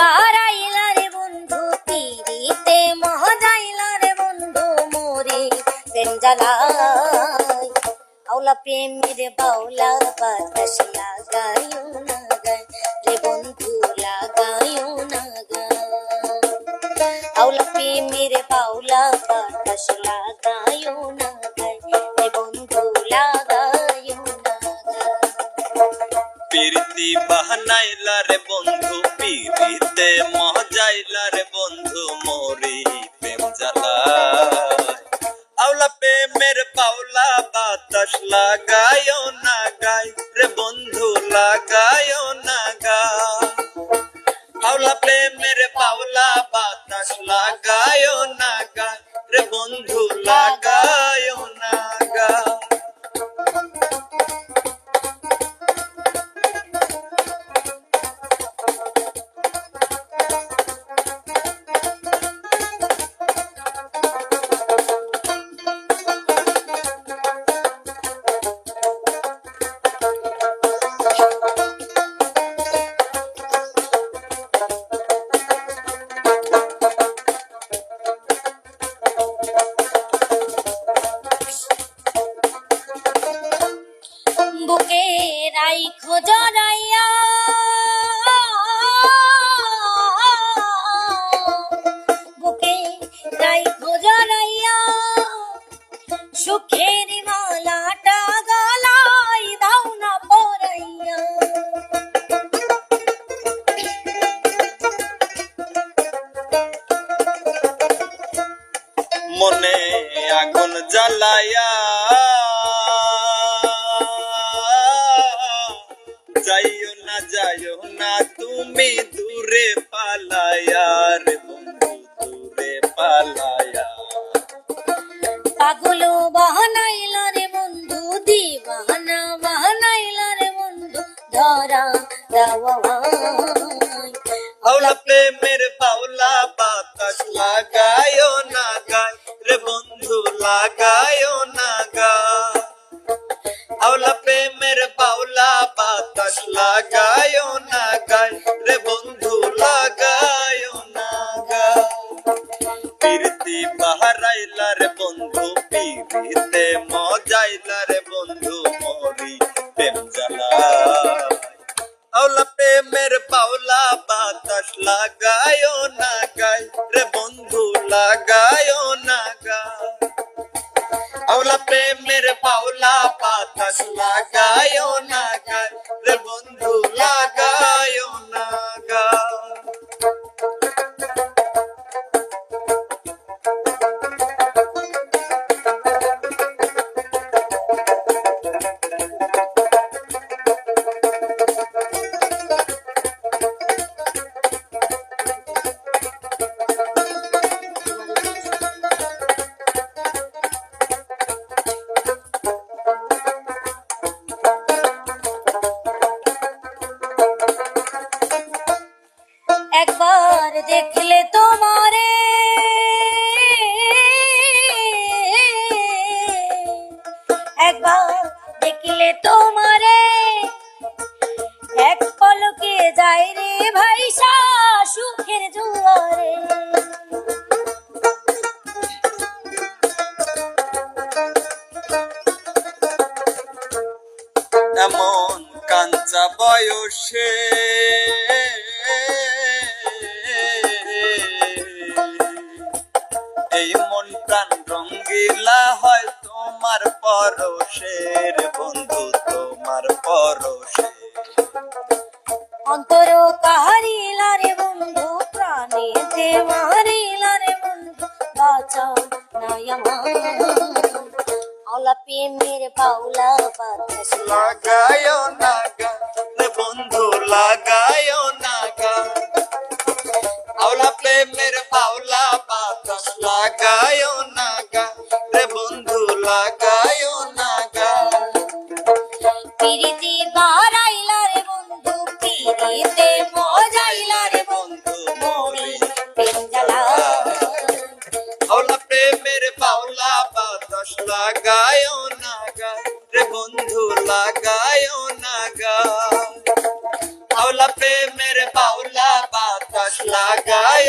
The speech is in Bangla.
বারাইলা রে বন্ধু পিরিতে মহাজাইলা রে বন্ধু মোরে। প্রেম জ্বালাই আউলা প্রেমের বাউলা, বাতাস লাগায়ও না গায় রে বন্ধু লাগায়ও না গায় আউলা প্রেমের বাউলা, বাতাস লাগায়ও প্রীতি বাহানাইলা রে বন্ধু পিরিতে মজাইলা রে বন্ধু, মোরি প্রেম জ্বালায় আওলা প্রেমের পাওলা বাতাস লাগায় না গায় রে বন্ধু লাগায় না গায় আওলা প্রেমের পাওলা বাতাস লাগায় না গায় রে বন্ধু লাগায়। বুকে রাইখো জড়াইয়া। বুকে রাইখো জড়াইয়া। সুখের মালাটা গলায় দাও না পরাইয়া। মনে আগুন জ্বালায়া তুমি দূরে পালায়া রে বন্ধু দূরে পালায়া। পাগলো বাহানাইলা রে বন্ধু দিবানা বাহানাইলা রে বন্ধু ধরা হাওলা প্রেমের পাওলা বাতাস লাগায়ও না গায় রে বন্ধু লাগায়ও না গায় হাওলা প্রেমের পাওলা বাতাস লাগায়ও প্রীতি বাহারাইলা রে বন্ধু পিরিতে মজাইলা রে বন্ধু, মরি প্রেম জ্বালা আওলা প্রেমের পাওলা বাতাস লাগায়ও না গায়, রে বন্ধু লাগায়ও না গায়। আওলা প্রেমের পাওলা বাতাস লাগায়ও না গায় দেখলে তোমারে একবার দেখলে তোমারে এক পলকে যায় রে ভাইসা সুখের জুয়ারে। এমন কাঞ্চা বয়সে তোমার পরশে। অন্তর কাহারিলা রে বন্ধু প্রাণীতে মারিলা রে বন্ধু বাঁচাও নাই আমার অলাপে মেরে পাউলা বাতাস লাগায় না গা বন্ধু লাগায় পিরিতি বাড়াইলা রে বন্ধু, পিরিতে মজাইলা রে বন্ধু, মরি পেঞ্জালা হাওলা প্রেমের পাওলা বাতাস লাগায়ও নাগা রে বন্ধু লাগায়ও নাগা হাওলা প্রেমের পাওলা বাতাস লাগায়